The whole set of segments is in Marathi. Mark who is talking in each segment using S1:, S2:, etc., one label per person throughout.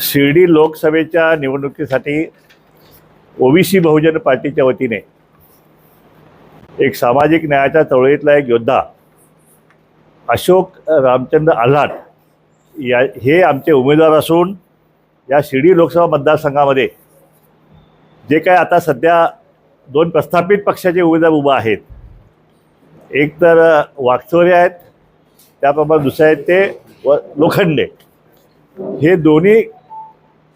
S1: शिर्डी लोकसभेच्या निवडणुकीसाठी ओबीसी बहुजन पार्टीच्या वतीने एक सामाजिक न्यायाच्या चळवळीतला एक योद्धा अशोक रामचंद्र आल्हाट या हे आमचे उमेदवार असून या शिर्डी लोकसभा मतदारसंघामध्ये जे काय आता सध्या दोन प्रस्थापित पक्षाचे उमेदवार उभा आहेत. एक तर वाकचोरे आहेत त्याप्रमाणे दुसरे आहेत ते व लोखंडे. हे दोन्ही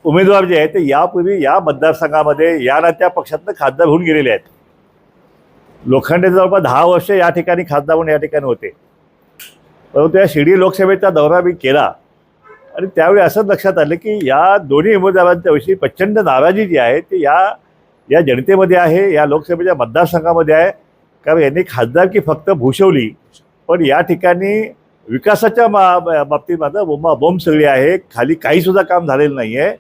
S1: उमेदवार जे आहेत ते यापूर्वी या मतदारसंघामध्ये या ना त्या पक्षातनं खासदार होऊन गेलेले आहेत. लोखंडे जवळपास दहा वर्ष या ठिकाणी खासदार म्हणून या ठिकाणी होते. परंतु या शिर्डी लोकसभेचा दौरा मी केला आणि त्यावेळी असंच लक्षात आलं की या दोन्ही उमेदवारांच्या विषयी प्रचंड नाराजी जी आहे ती या या जनतेमध्ये आहे या लोकसभेच्या मतदारसंघामध्ये आहे. कारण यांनी खासदारकी फक्त भूषवली पण या ठिकाणी विकासाच्या मा बाबतीत मात्र बोंबा बोंब सगळी आहे. खाली काहीसुद्धा काम झालेलं नाही आहे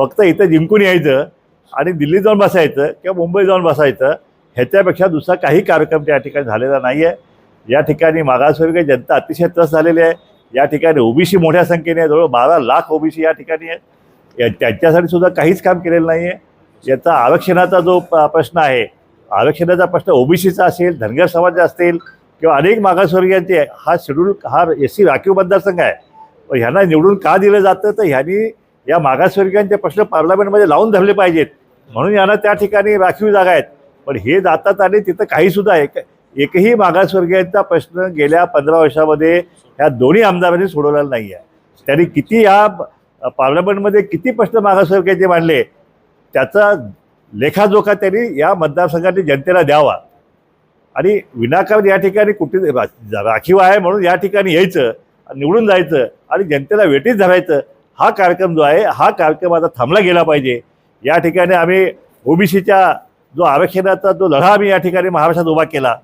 S1: फक्त इथं जिंकून यायचं आणि दिल्लीत जाऊन बसायचं किंवा मुंबई जाऊन बसायचं ह्याच्यापेक्षा दुसरा काही कार्यक्रम त्या ठिकाणी झालेला नाही आहे या ठिकाणी मागासवर्गीय जनता अतिशय त्रस्त झालेली आहे. या ठिकाणी ओबीसी मोठ्या संख्येने आहे. जवळ बारा लाख ओबीसी या ठिकाणी आहेत. या- त्यांच्यासाठी सुद्धा काहीच काम केलेलं नाही आहे याचा आरक्षणाचा जो प- प्रश्न आहे आरक्षणाचा प्रश्न ओबीसीचा असेल धनगर समाज असतील किंवा अनेक मागासवर्गीयांचे हा शेड्यूल हा एस सी राखीव मतदारसंघ आहे. पण ह्यांना निवडून का दिलं जातं? तर ह्यांनी या मागासवर्गीयांचे प्रश्न पार्लमेंटमध्ये लावून धरले पाहिजेत. म्हणून यांना त्या ठिकाणी राखीव जागा आहेत. पण हे जातात आणि तिथं काहीसुद्धा एक एकही मागासवर्गीयांचा प्रश्न गेल्या पंधरा वर्षामध्ये ह्या दोन्ही आमदारांनी सोडवलेला नाही आहे त्यांनी किती या पार्लमेंटमध्ये किती प्रश्न मागासवर्गीयांचे मांडले त्याचा लेखाजोखा त्यांनी या मतदारसंघातील जनतेला द्यावा. आणि विनाकारण या ठिकाणी कुठे रा- राखीव आहे म्हणून या ठिकाणी यायचं निवडून जायचं आणि जनतेला वेटीच धरायचं. हा कार्यक्रम जो आहे हा कार्यक्रम आता थांबला गेला पाहिजे. या ठिकाणी आम्ही ओबीसीच्या जो आरक्षणाचा जो लढा आम्ही या ठिकाणी महाराष्ट्रात उभा केला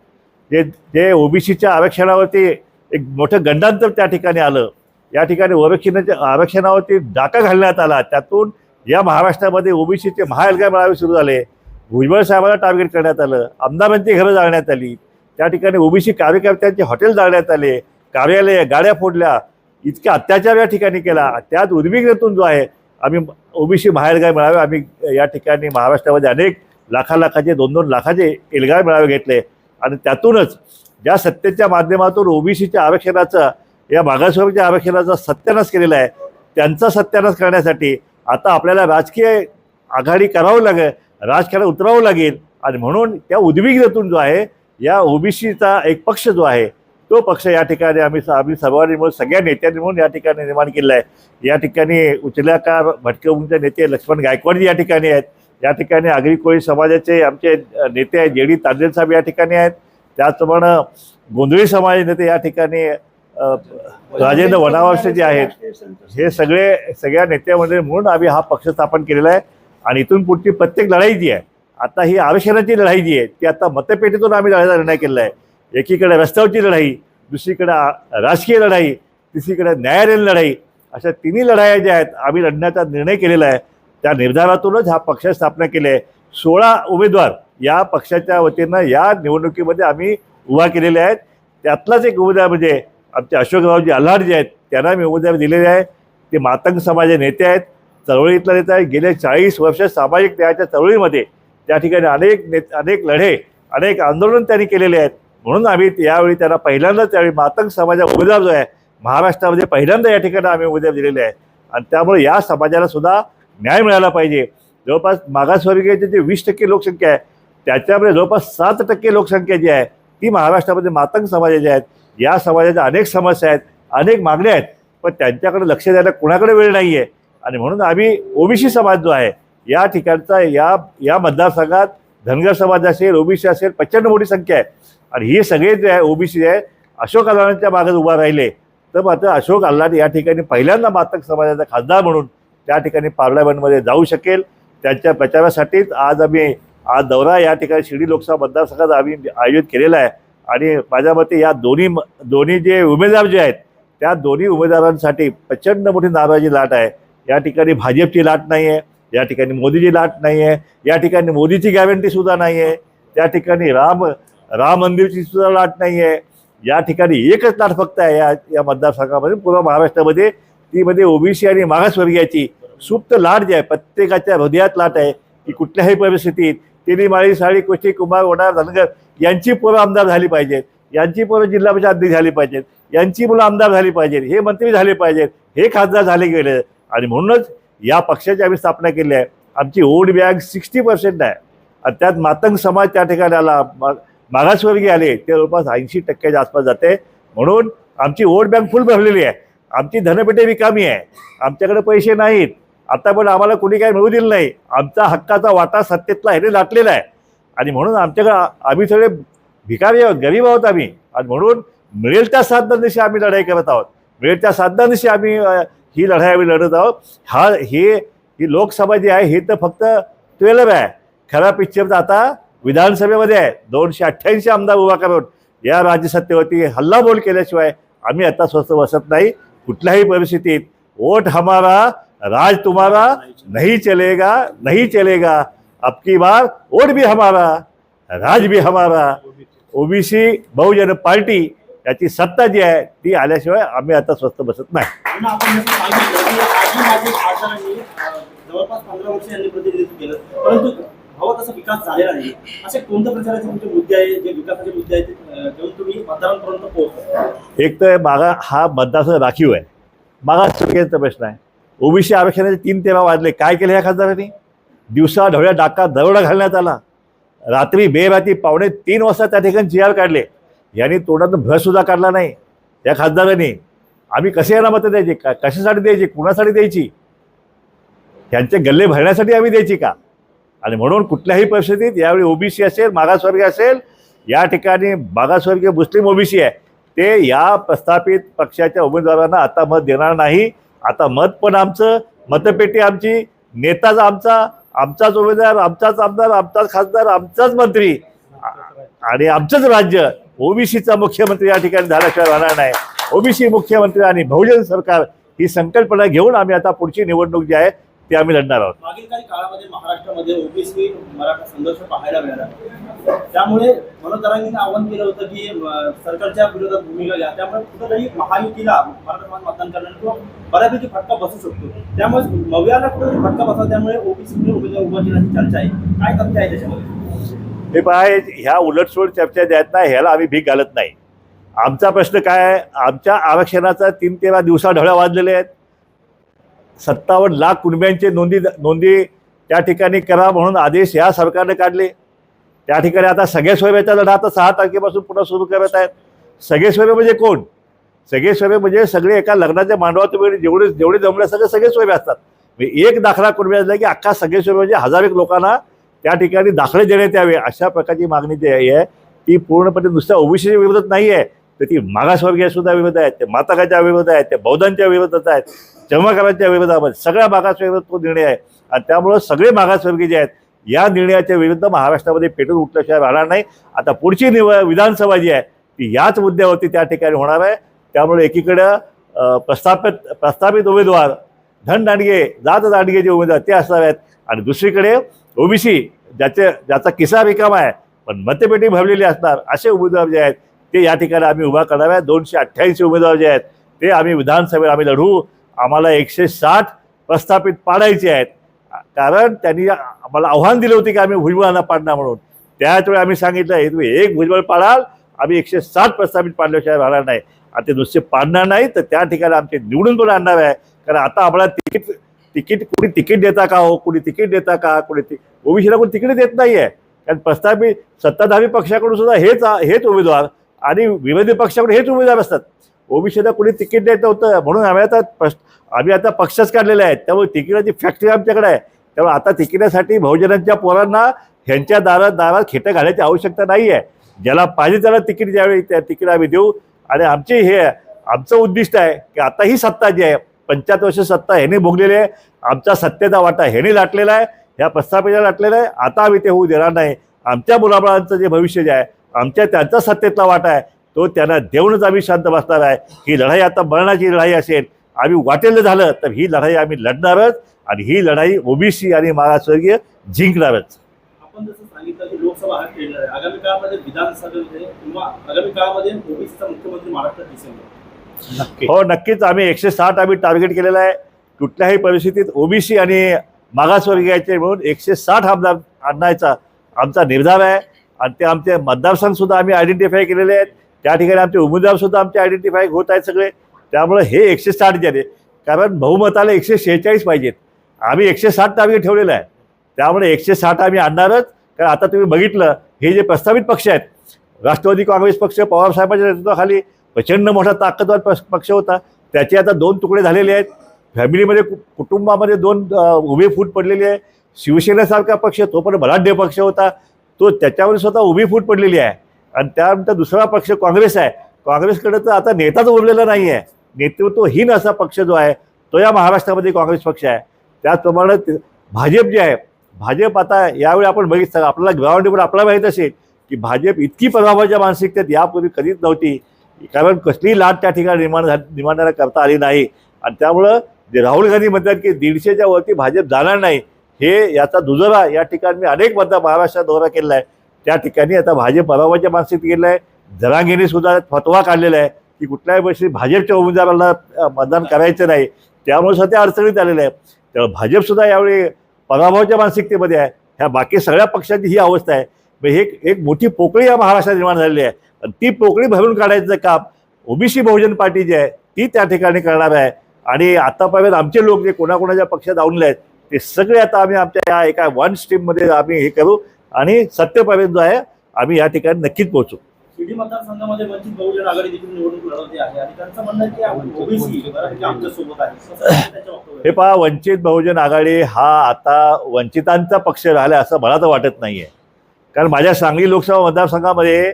S1: जे जे ओबीसीच्या आरक्षणावरती एक मोठं गंडांतर त्या ठिकाणी आलं. या ठिकाणी आरक्षणाच्या आरक्षणावरती डाका घालण्यात आला. त्यातून या महाराष्ट्रामध्ये ओबीसीचे महाएल्गार मेळावे सुरू झाले. भुजबळ साहेबांना टार्गेट करण्यात आलं. आमदारांची घरं जाळण्यात आली. त्या ठिकाणी ओबीसी कार्यकर्त्यांचे हॉटेल जाळण्यात आले. कार्यालय गाड्या फोडल्या. इतके अत्याचार या ठिकाणी केला. त्यात उद्विग्नतून जो आहे आम्ही ओबीसी बाहेरगाव मेळावे आम्ही या ठिकाणी महाराष्ट्रामध्ये अनेक लाखा लाखाचे दोन दोन लाखाचे एल्गार मेळावे घेतले. आणि त्यातूनच ज्या सत्तेच्या माध्यमातून ओबीसीच्या आरक्षणाचं या मागासवर्गीच्या आरक्षणाचा सत्यानाश केलेला आहे त्यांचा सत्यानाश करण्यासाठी आता आपल्याला राजकीय आघाडी करावं लागेल राजकारण उतरावं लागेल. आणि म्हणून त्या उद्विग्नतून जो आहे या ओबीसीचा एक पक्ष जो आहे तो पक्ष या ठिकाणी आम्ही आम्ही सर्वांनी म्हणून सगळ्या नेत्यांनी म्हणून या ठिकाणी निर्माण केलं आहे. या ठिकाणी उचल्याकार भटके नेते लक्ष्मण गायकवाड या ठिकाणी आहेत. या ठिकाणी आगरी कोळी समाजाचे आमचे नेते आहेत जे डी तांडेल साहेब या ठिकाणी आहेत. त्याचप्रमाणे गोंधळी समाज नेते या ठिकाणी राजेंद्र वनावसे जे आहेत हे सगळे सगळ्या नेत्यामध्ये म्हणून आम्ही हा पक्ष स्थापन केलेला आहे. आणि इथून पुढची प्रत्येक लढाई जी आहे आता ही आरक्षणाची लढाई जी आहे ती आता मतपेटीतून आम्ही लढायचा निर्णय केलेला आहे. एकीकडे रस्त्यावरची लढाई दुसरीकडे राजकीय लढाई तिसरीकडे न्यायालयीन लढाई अशा तिन्ही लढाया ज्या आहेत आम्ही लढण्याचा निर्णय केलेला आहे. त्या निर्धारातूनच हा पक्ष स्थापना केली आहे. सोळा उमेदवार या पक्षाच्या वतीनं या निवडणुकीमध्ये आम्ही उभा केलेले आहेत. त्यातलाच एक उमेदवार म्हणजे आमचे अशोकरावजी आल्हाड जे आहेत त्यांना मी उमेदवारी दिलेले आहे. ते मातंग समाजाचे नेते आहेत. चळवळीतला नेता आहे. गेले चाळीस वर्ष सामाजिक न्यायाच्या चळवळीमध्ये त्या ठिकाणी अनेक ने अनेक लढे अनेक आंदोलन त्यांनी केलेले आहेत. म्हणून आम्ही यावेळी त्यांना पहिल्यांदाच त्यावेळी मातंग समाजा उमेदवार जो आहे महाराष्ट्रामध्ये पहिल्यांदा या ठिकाणी आम्ही उमेदवार दिलेले आहे. आणि त्यामुळे या समाजाला सुद्धा न्याय मिळाला पाहिजे. जवळपास मागासवर्गीयची जी वीस टक्के लोकसंख्या आहे त्याच्यामध्ये जवळपास सात टक्के लोकसंख्या जी आहे ती महाराष्ट्रामध्ये मातंग समाजाची आहेत. या समाजाच्या अनेक समस्या आहेत अनेक मागण्या आहेत पण त्यांच्याकडे लक्ष द्यायला कुणाकडे वेळ नाही आहे आणि म्हणून आम्ही ओबीसी समाज जो आहे या ठिकाणचा या या मतदारसंघात धनगर समाज असेल ओबीसी असेल प्रचंड मोठी संख्या आहे. आणि हे सगळे जे आहे ओबीसी आहे अशोक अल्लांच्या मागत उभा राहिले. तर मात्र अशोक अल्लाद या ठिकाणी पहिल्यांदा मातक समाजाचा खासदार म्हणून त्या ठिकाणी पार्लमेंटमध्ये जाऊ शकेल. त्यांच्या प्रचारासाठीच आज आम्ही आज दौरा या ठिकाणी शिर्डी लोकसभा मतदारसंघात आम्ही आयोजित केलेला आहे. आणि माझ्या मते या दोन्ही दोन्ही जे उमेदवार जे आहेत त्या दोन्ही उमेदवारांसाठी प्रचंड मोठी नाराजी लाट आहे. या ठिकाणी भाजपची लाट नाही आहे या ठिकाणी मोदीची लाट नाही आहे या ठिकाणी मोदीची गॅरंटी सुद्धा नाही आहे त्या ठिकाणी राम राम मंदिरची सुद्धा लाट नाही आहे या ठिकाणी एकच लाट फक्त आहे या या मतदारसंघामध्ये पूर्व महाराष्ट्रामध्ये. ती मध्ये ओबीसी आणि मागासवर्गीयाची सुप्त लाट जी आहे प्रत्येकाच्या हृदयात लाट आहे की कुठल्याही परिस्थितीत तिन्ही माळी साळी कोची कुमार वडार धनगर यांची पोरं आमदार झाली पाहिजेत. यांची पोरं जिल्हा परिषद अध्यक्ष झाली पाहिजेत. यांची मुलं आमदार झाली पाहिजेत. हे मंत्री झाले पाहिजेत. हे खासदार झाले गेले. आणि म्हणूनच या पक्षाची आम्ही स्थापना केली आहे. आमची ओड बॅग सिक्स्टी पर्सेंट आहे. आणि त्यात मातंग समाज त्या ठिकाणी आला. मा- मागासवर्गीय आले. ते जवळपास ऐंशी टक्क्याच्या आसपास जाते. म्हणून आमची वोट बँक फुल भरलेली आहे. आमची धनपेटे रिकामी आहे. आमच्याकडे पैसे नाहीत. आता पण आम्हाला कोणी काही मिळू दिलं नाही. आमचा हक्काचा वाटा सत्तेतला ह्याने लाटलेला आहे. आणि म्हणून आमच्याकडे आम्ही सगळे भिकारी आहोत. गरीब आहोत आम्ही. आणि म्हणून मिळेल त्या साधनांशी आम्ही लढाई करत आहोत. मिळेल त्या साधनांशी आम्ही ही लढाई आम्ही लढत आहोत. हा हे ही लोकसभा जी आहे ही तर फक्त ट्वेल्व आहे. खरा पिक्चर तर आता विधानसभेमध्ये आहे. दोनशे अठ्ठ्याऐंशी आमदार उभा करून या राज्यसत्तेवरती हल्लाबोल केल्याशिवाय आम्ही आता स्वस्त बसत नाही. कुठल्याही परिस्थितीत वोट हमारा राज तुम्हारा नहीं चलेगा नहीं चलेगा. आपकी बार वोट भी हमारा राज भी हमारा. ओबीसी बहुजन पार्टी याची सत्ता जी आहे ती आल्याशिवाय आम्ही आता स्वस्त बसत नाही.
S2: पुन्हा आपण जसं सांगितलं की आधी माझे खासदारांनी अं, जवळपास पंधरा वर्ष यांनी प्रतिनिधित्व केलं. परंतु हवा तसा विकास झालेला नाही. असे कोणत्या प्रकारचे तुमचे मुद्दे आहे? जे विकासाचे मुद्दे आहेत ते, अं, घेऊन तुम्ही मतदारांपर्यंत पोहोचता
S1: एक तर मागा हा मतदारसंघ राखीव आहे. मागासवर्गीयांचा प्रश्न आहे. ओबीसी आरक्षणाचे तीन तेव्हा वाजले. काय केलं या खासदारांनी? दिवसा ढवळ्या डाका दरोडा घालण्यात आला. रात्री बेराती पावणे तीन वाजता त्या ठिकाणी जी आर काढले. यांनी तोंडातून भ्रसुद्धा काढला नाही. या खासदारांनी. आम्ही कसे यांना मतं द्यायची? का कशासाठी द्यायची? कुणासाठी द्यायची? यांचे गल्ले भरण्यासाठी आम्ही द्यायची का? आणि म्हणून कुठल्याही परिस्थितीत यावेळी ओबीसी असेल मागासवर्गीय असेल या ठिकाणी मागासवर्गीय मुस्लिम ओबीसी आहे. ते या प्रस्थापित पक्षाच्या उमेदवारांना आता मत देणार नाही. आता मत पण आमचं मतपेटी आमची नेताच आमचा आमचाच उमेदवार आमचाच आमदार आमचाच खासदार आमचाच मंत्री. आणि आमचंच राज्य. ओबीसीचा मुख्यमंत्री या ठिकाणी झाल्याशिवाय राहणार नाही. ओबीसी मुख्यमंत्री आणि बहुजन सरकार ही संकल्पना घेऊन आम्ही आता पुढची निवडणूक जी आहे ती आम्ही लढणार आहोत.
S2: मागील काही काळामध्ये महाराष्ट्रामध्ये ओबीसी मराठा संघर्ष पाहायला मिळाला. त्यामुळे मनोतरांनी आवाहन केलं होतं की सरकारच्या विरोधात भूमिका घ्या. त्यामुळे कुठेतरी महायुतीला मराठा समाज मतदान करण्याला किंवा बऱ्यापैकी फटका बसू शकतो. त्यामुळे मव्याला कुठेतरी फटका बसला त्यामुळे ओबीसी उमेदवार उभा केल्याची चर्चा आहे. काय तथ्य आहे त्याच्यामध्ये?
S1: हे पहा ह्या उलटसुलट चर्चा ज्या आहेत ना ह्याला आम्ही भीक घालत नाही. आमचा प्रश्न काय आहे? आमच्या आरक्षणाचा तीन तेरा दिवसा ढळ्या वाजलेले आहेत. सत्तावन्न लाख कुटुंबियांचे नोंदी नोंदी त्या ठिकाणी करा म्हणून आदेश ह्या सरकारने काढले. त्या ठिकाणी आता सगळे सोयऱ्याचा लढा आता सहा तारखेपासून पुन्हा सुरू करत आहेत. सगळे सोयरे म्हणजे कोण? सगळे सोयरे म्हणजे सगळे एका लग्नाच्या मांडवात तुम्ही जेवढे जेवढे जमले सगळे सगळे सोयरे असतात. म्हणजे एक दाखला कुणबे असला की अख्खा सगळे सोयरे म्हणजे हजार एक लोकांना त्या ठिकाणी दाखले देण्यात यावे अशा प्रकारची मागणी जी आहे ती पूर्णपणे नुसत्या ओबीसीच्या विरोधात नाही आहे. तर ती मागासवर्गीय सुद्धा विरोध आहेत ते माताकाच्या विरोध आहेत ते बौद्धांच्या विरोधात आहेत जमाकारांच्या विरोधामध्ये सगळ्या मागासवर्गात तो निर्णय आहे. आणि त्यामुळं सगळे मागासवर्गीय जे आहेत या निर्णयाच्या विरुद्ध महाराष्ट्रामध्ये पेटून उठल्याशिवाय राहणार नाही. आता पुढची निव विधानसभा जी आहे ती याच मुद्द्यावरती त्या ठिकाणी होणार आहे. त्यामुळे एकीकडं प्रस्थापित प्रस्थापित उमेदवार धन दांडगे जात दांडगे जे उमेदवार ते असणार आहेत. आणि दुसरीकडे ओबीसी ज्याचे ज्याचा किस्सा रिकामा आहे पण मतपेटी भरलेली असणार असे उमेदवार जे आहेत ते या ठिकाणी आम्ही उभा करणार आहे. दोनशे अठ्ठ्याऐंशी उमेदवार जे आहेत ते आम्ही विधानसभेत आम्ही लढू. आम्हाला एकशे साठ प्रस्थापित पाडायचे आहेत. कारण त्यांनी आम्हाला आव्हान दिले होते की आम्ही भुजबळांना पाडणार म्हणून. त्याच वेळी आम्ही सांगितलं हे तुम्ही एक भुजबळ पाडाल आम्ही एकशे साठ प्रस्थापित पाडल्याशिवाय राहणार नाही. आता ते नुसते पाडणार नाही तर त्या ठिकाणी आमचे निवडून पण आणणार आहे. कारण आता आम्हाला तिकीट तिकीट कुणी तिकीट देता का हो? कुणी तिकीट देता का? कुणी ति ओबीसीला कोणी तिकीट देत नाही आहे कारण प्रस्थापित सत्ताधारी पक्षाकडून सुद्धा हेच हेच उमेदवार आणि विरोधी पक्षाकडून हेच उमेदवार असतात. ओबीसीला कुणी तिकीट देत नव्हतं. म्हणून आम्ही आता आम्ही आता पक्षच काढलेले आहेत. त्यामुळे तिकिटाची फॅक्टरी आमच्याकडे आहे. त्यामुळे आता तिकिटासाठी बहुजनांच्या पोरांना ह्यांच्या दारात दारात खेटं घालायची आवश्यकता नाही आहे ज्याला पाहिजे त्याला तिकीट द्यावे त्या तिकीट आम्ही देऊ. आणि आमचे हे आमचं उद्दिष्ट आहे की आता ही सत्ता जी आहे पंच्याहत्तर वर्ष सत्ता ह्याने भोगलेली आहे. आमचा सत्तेचा वाटा ह्याने लाटलेला आहे. ह्या प्रस्थापिता लाटलेला आहे. आता आम्ही ते होऊ देणार नाही. आमच्या मुलाबाळांचं जे भविष्य जे आहे आमच्या त्यांचा सत्तेतला वाटा आहे. तो त्यांना देऊनच आम्ही शांत बसणार आहे. ही लढाई आता मरणाची लढाई असेल. आम्ही वाटेल झालं तर ही लढाई आम्ही लढणारच आणि ही लढाई ओबीसी आणि मागासवर्गीय जिंकणारच.
S2: आपण जसं सांगितलं की लोकसभा हा आहे. आगामी काळामध्ये विधानसभेमध्ये किंवा आगामी काळामध्ये ओबीसीचा मुख्यमंत्री महाराष्ट्रात दिसेल.
S1: हो नक्कीच. आम्ही एकशे साठ आम्ही टार्गेट केलेलं आहे. कुठल्याही परिस्थितीत ओबीसी आणि मागासवर्गीयाचे म्हणून एकशे साठ आमदार आणायचा आमचा निर्धार आहे. आणि ते आमचे मतदारसंघसुद्धा आम्ही आयडेंटिफाय केलेले आहेत. त्या ठिकाणी आमचे उमेदवारसुद्धा आमचे आयडेंटिफाय होत आहेत सगळे. त्यामुळे हे एकशे साठ झाले कारण बहुमताला एकशे शेहेचाळीस पाहिजेत. आम्ही एकशे साठ टार्गेट ठेवलेलं आहे. त्यामुळे एकशे साठ आम्ही आणणारच. कारण आता तुम्ही बघितलं हे जे प्रस्तावित पक्ष आहेत राष्ट्रवादी काँग्रेस पक्ष पवारसाहेबांच्या नेतृत्वाखाली प्रचंड मोठा ताकदवार पक्ष पक्ष होता. त्याचे आता दोन तुकडे झालेले आहेत. फॅमिलीमध्ये कु- कुटुंबामध्ये दोन उभी फूट पडलेली आहे. शिवसेनेसारखा पक्ष तो पण बलाढ्य पक्ष होता. तो त्याच्यावर स्वतः उभी फूट पडलेली आहे. आणि त्यानंतर दुसरा पक्ष काँग्रेस आहे. काँग्रेसकडे तर आता नेताच उरलेला नाही आहे. नेतृत्वहीन असा पक्ष जो आहे तो या महाराष्ट्रामध्ये काँग्रेस पक्ष आहे. त्याचप्रमाणे भाजप जे आहे भाजप आता यावेळी आपण बघितलं आपल्याला ग्राउंडवर आपल्याला माहीत असेल की भाजप इतकी प्रभावाच्या मानसिकतेत यापूर्वी कधीच नव्हती. कारण कसलीही लाट त्या ठिकाणी निर्माण झा निर्माण करता आली नाही. आणि त्यामुळं जे राहुल गांधी म्हणतात की दीडशेच्या वरती भाजप जाणार नाही हे याचा दुजरा या ठिकाणी मी अनेक मतदार महाराष्ट्रात दौरा केलेला आहे. त्या ठिकाणी आता भाजप पराभवाच्या मानसिक गेलं आहे. जरांगेने सुद्धा फतवा काढलेला आहे की कुठल्याही पैसे भाजपच्या उमेदवाराला मतदान करायचं नाही. त्यामुळे सध्या अडचणीत आलेलं आहे त्यामुळे भाजपसुद्धा यावेळी पराभवाच्या मानसिकतेमध्ये आहे. ह्या बाकी सगळ्या पक्षांची ही अवस्था आहे. मग हे एक मोठी पोकळी या महाराष्ट्रात निर्माण झालेली आहे. ती पोकळी भरून काढायचं काम ओबीसी बहुजन पार्टी जी आहे ती त्या ठिकाणी करणार आहे. आणि आतापर्यंत आमचे लोक जे कोणाकोणाच्या पक्षात आवडले आहेत ते सगळे आता आम्ही आमच्या या एका वन स्ट्रीममध्ये आम्ही हे करू आणि सत्यपर्यंत जो आहे आम्ही या ठिकाणी नक्कीच पोहोचू.
S2: शिर्डी मतदारसंघामध्ये वंचित बहुजन आघाडी देखील निवडणूक लढवते आहे आणि त्यांचं म्हणणं आहे की ओबीसी बऱ्यापैकी आमच्यासोबत आहे. असं त्यांचं वक्तव्य
S1: हे. पहा वंचित बहुजन आघाडी हा आता वंचितांचा पक्ष राहिला असं मला तर वाटत नाही आहे कारण माझ्या सांगली लोकसभा मतदारसंघामध्ये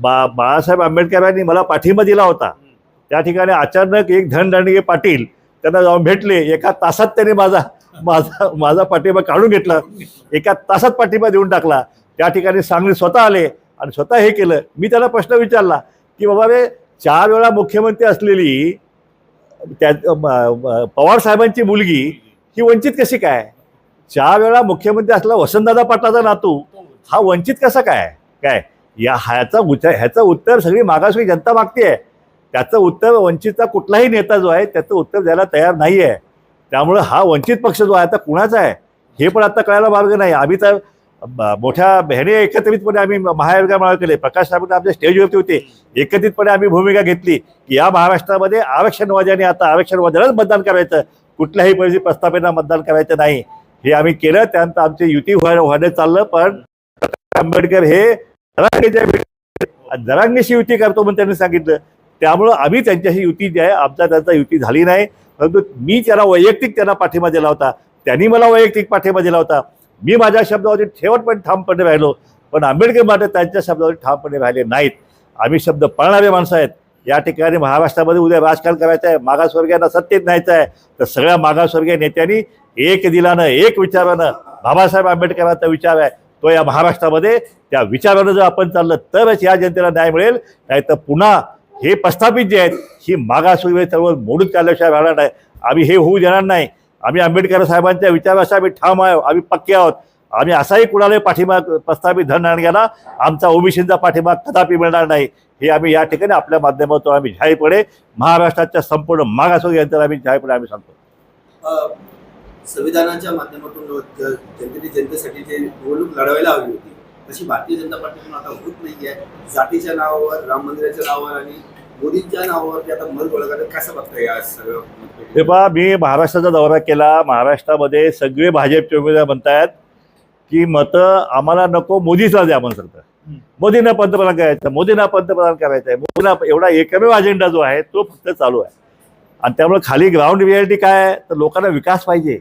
S1: बा बाळासाहेब आंबेडकरांनी मला पाठिंबा दिला होता. त्या ठिकाणी अचानक एक धनदांडगे पाटील त्यांना जाऊन भेटले. एका तासात त्यांनी माझा माझा माझा पाठिंबा काढून घेतला. एका तासात पाठिंबा देऊन टाकला. त्या ठिकाणी सांगली स्वतः आले आणि स्वतः हे केलं. मी त्याला प्रश्न विचारला की बाबा रे चार वेळा मुख्यमंत्री असलेली त्या पवार साहेबांची मुलगी ही वंचित कशी काय? चार वेळा मुख्यमंत्री असला वसंतदादा पाटलाचा नातू हा वंचित कसा काय? काय? या ह्याचा उच्चार ह्याचं उत्तर सगळी मागासवी जनता मागते त्याचं उत्तर वंचितचा कुठलाही नेता जो आहे त्याचं उत्तर द्यायला तयार नाही आहे. त्यामुळं हा वंचित पक्ष जो आहे आता कुणाचा आहे? हे पण आता कळायला मार्ग नाही. आम्ही तर मोठ्या बहिणी एकत्रितपणे आम्ही महाविकास केले. प्रकाश साहेब आमच्या स्टेजवरती होते. एकत्रितपणे आम्ही भूमिका घेतली की या महाराष्ट्रामध्ये आरक्षणवाद्याने आता आरक्षणवाद्यालाच मतदान करायचं. कुठल्याही परिस्थिती प्रस्थापना मतदान करायचं नाही. हे आम्ही केलं. त्यानंतर आमचे युती व्हाय- व्हायला चाललं. पण आंबेडकर हे जरांगेच्या जरांगेशी युती करतो म्हणून त्यांनी सांगितलं. त्यामुळं आम्ही त्यांच्याशी युती जी आहे आमचा त्यांचा युती झाली नाही. परंतु मी त्याला वैयक्तिक त्यांना पाठिंबा दिला होता त्यांनी मला वैयक्तिक पाठिंबा दिला होता. मी माझ्या शब्दावरती शेवटपर्यंत ठामपणे राहिलो. पण आंबेडकर मात्र त्यांच्या शब्दावरती ठामपणे राहिले नाहीत. आम्ही शब्द पाळणारे माणसं आहेत. या ठिकाणी महाराष्ट्रामध्ये उद्या राजकारण करायचं आहे मागासवर्गीयांना सत्तेत न्यायचं आहे. तर सगळ्या मागासवर्गीय नेत्यांनी एक दिलानं एक विचारानं बाबासाहेब आंबेडकरांचा विचार आहे. तो या महाराष्ट्रामध्ये त्या विचारानं जर आपण चाललं तरच या जनतेला न्याय मिळेल. नाही तर पुन्हा हे प्रस्थापित जे आहेत ही मागासवर्गीय चळवळ मोडून चालल्याशिवाय राहणार नाही. आम्ही हे होऊ देणार नाही. आम्ही आंबेडकर साहेबांच्या विचाराशी आम्ही ठाम आहोत आम्ही पक्के आहोत. आम्ही असाही कुणालाही पाठिंबा प्रस्थापित गेला आमचा ओबीसींचा पाठिंबा कदापि मिळणार नाही. हे आम्ही या ठिकाणी आपल्या माध्यमातून आम्ही जाहीरपणे महाराष्ट्राच्या संपूर्ण मागासवर्गीय जनतेला आम्ही जाहीरपणे आम्ही सांगतो.
S3: संविधानाच्या माध्यमातून ज- जनतेने जनतेसाठी जे निवडणूक लढवायला हवी होती तशी भारतीय जनता पार्टीतून आता होत नाहीये. जातीच्या नावावर राम मंदिराच्या नावावर आणि मोदींच्या नावावर ते आता मत गोळा करतात. कसं बघताय या सगळं
S1: हे? पहा मी महाराष्ट्राचा दौरा केला. महाराष्ट्रामध्ये सगळे भाजपचे उमेदवार म्हणतायत की मतं आम्हाला नको मोदीचा द्या म्हणून सांगतात.
S2: हम्म.
S1: मोदींना पंतप्रधान करायचं मोदींना पंतप्रधान करायचं आहे मोदींना एवढा एकमेव अजेंडा जो आहे तो फक्त चालू आहे. आणि त्यामुळे खाली ग्राउंड रियालिटी काय आहे? तर लोकांना विकास पाहिजे.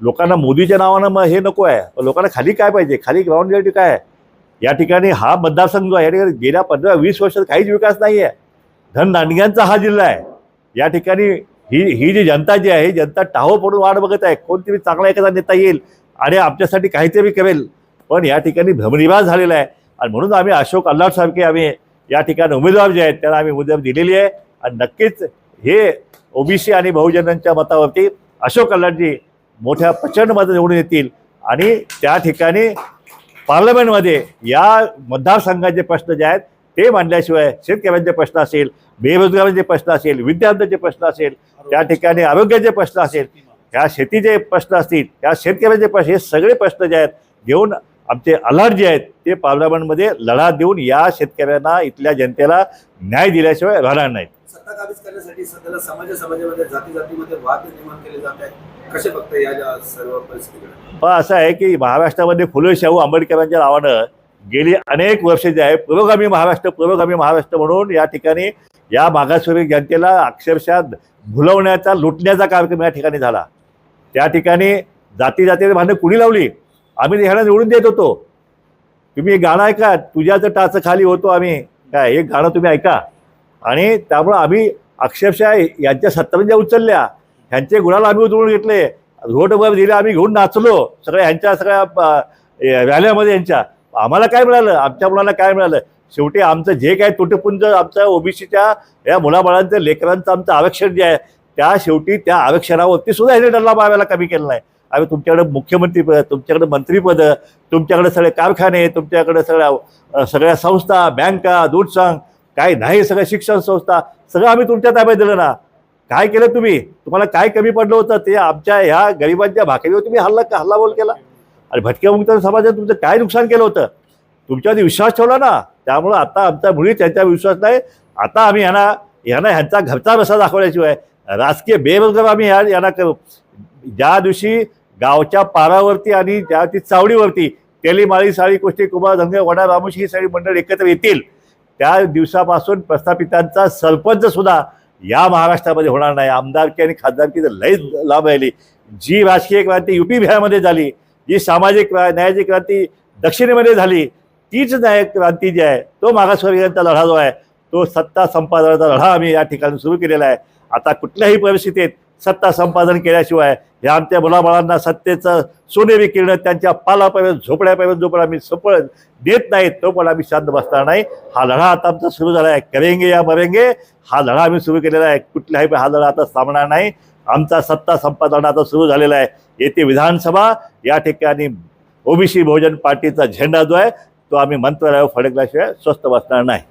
S1: लोकांना मोदीच्या नावानं मग हे नको आहे. लोकांना खाली काय पाहिजे? खाली ग्राउंड रियालिटी काय आहे? या ठिकाणी हा मतदारसंघ जो आहे या ठिकाणी गेल्या पंधरा वीस वर्षात काहीच विकास नाही आहे धनदांडग्यांचा हा जिल्हा आहे. या ठिकाणी ही ही जी जनता जी आहे जनता टाहो पडून वाट बघत आहे. कोणतरी चांगला एखादा नेता येईल आणि आमच्यासाठी काहीतरी करेल. पण या ठिकाणी भ्रमनिवास झालेला आहे. आणि म्हणून आम्ही अशोक अल्लाटसारखे आम्ही या ठिकाणी उमेदवार जे आहेत त्यांना आम्ही उमेदवार दिलेली आहे. आणि नक्कीच हे ओबीसी आणि बहुजनांच्या मतावरती अशोक अल्लाटजी मोठ्या प्रचंड मतं निवडून येतील. आणि त्या ठिकाणी पार्लमेंटमध्ये या मतदारसंघाचे प्रश्न जे आहेत ते मांडल्याशिवाय शेतकऱ्यांचे प्रश्न असेल बेरोजगारांचे प्रश्न असेल विद्यार्थ्यांचे प्रश्न असेल त्या ठिकाणी आरोग्याचे प्रश्न असेल ह्या शेतीचे प्रश्न असतील ह्या शेतकऱ्यांचे प्रश्न हे सगळे प्रश्न जे आहेत घेऊन आमचे अलर्ट जे आहेत ते पार्लमेंटमध्ये लढा देऊन या शेतकऱ्यांना इथल्या जनतेला न्याय दिल्याशिवाय राहणार नाहीत.
S3: सत्ता काबीज करण्यासाठी सध्याला समाज समाजामध्ये जाती जातीमध्ये वाद निर्माण केले जात आहेत. कसे बघता या सर्व परिस्थितीकडे?
S1: पण असं आहे की महाराष्ट्रामध्ये फुले शाहू आंबेडकरांच्या नावानं गेली अनेक वर्ष जे आहे पुरोगामी महाराष्ट्र पुरोगामी महाराष्ट्र म्हणून या ठिकाणी या मागासवर्गीय जनतेला अक्षरशः भुलवण्याचा लुटण्याचा कार्यक्रम या ठिकाणी झाला. त्या ठिकाणी जाती जातीने भांडणं कुणी लावली? आम्ही ह्याला निवडून देत होतो. तुम्ही गाणं ऐका तुझ्याचं टाचं खाली होतो आम्ही. काय हे गाणं तुम्ही ऐका. आणि त्यामुळं आम्ही अक्षरशः यांच्या सत्तरंजा उचलल्या. ह्यांचे गुणाला आम्ही उतरून घेतले. रोडवर दिले आम्ही घेऊन नाचलो. सगळ्या ह्यांच्या सगळ्या व्हॅल्यामध्ये यांच्या. आम्हाला काय मिळालं? आमच्या मुलांना काय मिळालं? शेवटी आमचं जे काय तुटपुंज आमचं ओबीसीच्या या मुलाबाळांचं लेकरांचं आमचं आरक्षण जे आहे त्या शेवटी त्या आरक्षणावरती सुद्धा ह्याने डल्ला मारायला कमी केलं नाही. आम्ही तुमच्याकडे मुख्यमंत्रीपद तुमच्याकडे मंत्रीपद तुमच्याकडे सगळे कारखाने तुमच्याकडे सगळ्या सगळ्या संस्था बँका दूध सांग काय नाही सगळ्या शिक्षण संस्था सगळं आम्ही तुमच्या ताब्यात दिलं ना. काय केलं तुम्ही? तुम्हाला काय कमी पडलं होतं? ते आमच्या ह्या गरिबांच्या भाकरीवर तुम्ही हल्ला हल्लाबोल केला? आणि भटक्या मुक्त समाजात तुमचं काय नुकसान केलं होतं? तुमच्यावरती विश्वास ठेवला ना? त्यामुळं आता आमचा मुळीच त्यांचा विश्वास नाही. आता आम्ही यांना यांना ह्यांचा घरचा रसा दाखवल्याशिवाय राजकीय बेरोजगार आम्ही ह्या यांना करू. ज्या दिवशी गावच्या पारावरती आणि ज्या ती चावडीवरती तेलीमाळी साळी कोष्टी कुमार धंगे वडा रामोशी ही सगळी मंडळ एकत्र येतील त्या दिवसापासून प्रस्थापितांचा सरपंच सुद्धा या महाराष्ट्रामध्ये होणार नाही. आमदारकी आणि खासदारकी तर लयच लाभ राहिली. जी राजकीय क्रांती युपी बिहारमध्ये झाली जी सामाजिक न्यायाची क्रांती दक्षिणेमध्ये झाली तीच न्याय क्रांती जी आहे तो मागासवर्गीयांचा लढा जो आहे तो सत्ता संपादनाचा लढा आम्ही या ठिकाणी सुरू केलेला आहे. आता कुठल्याही परिस्थितीत सत्ता संपादन केल्याशिवाय या आमच्या मुलाबाळांना सत्तेचं सोनेरी किरण त्यांच्या पालापर्यंत झोपड्यापर्यंत जोपर्यंत आम्ही सफळ देत नाहीत तो आम्ही शांत बसणार नाही. हा लढा आता आमचा सुरू झाला आहे करेंगे या मरेंगे. हा लढा आम्ही सुरू केलेला आहे. कुठल्याही हा लढा आता थांबणार नाही. आमचा सत्ता संपादन आता सुरू झालेला आहे. येथे विधानसभा या ठिकाणी ओबीसी बहुजन पार्टीचा झेंडा जो आहे तो आम्ही मंत्रालयावर फडकल्याशिवाय स्वस्त बसणार नाही.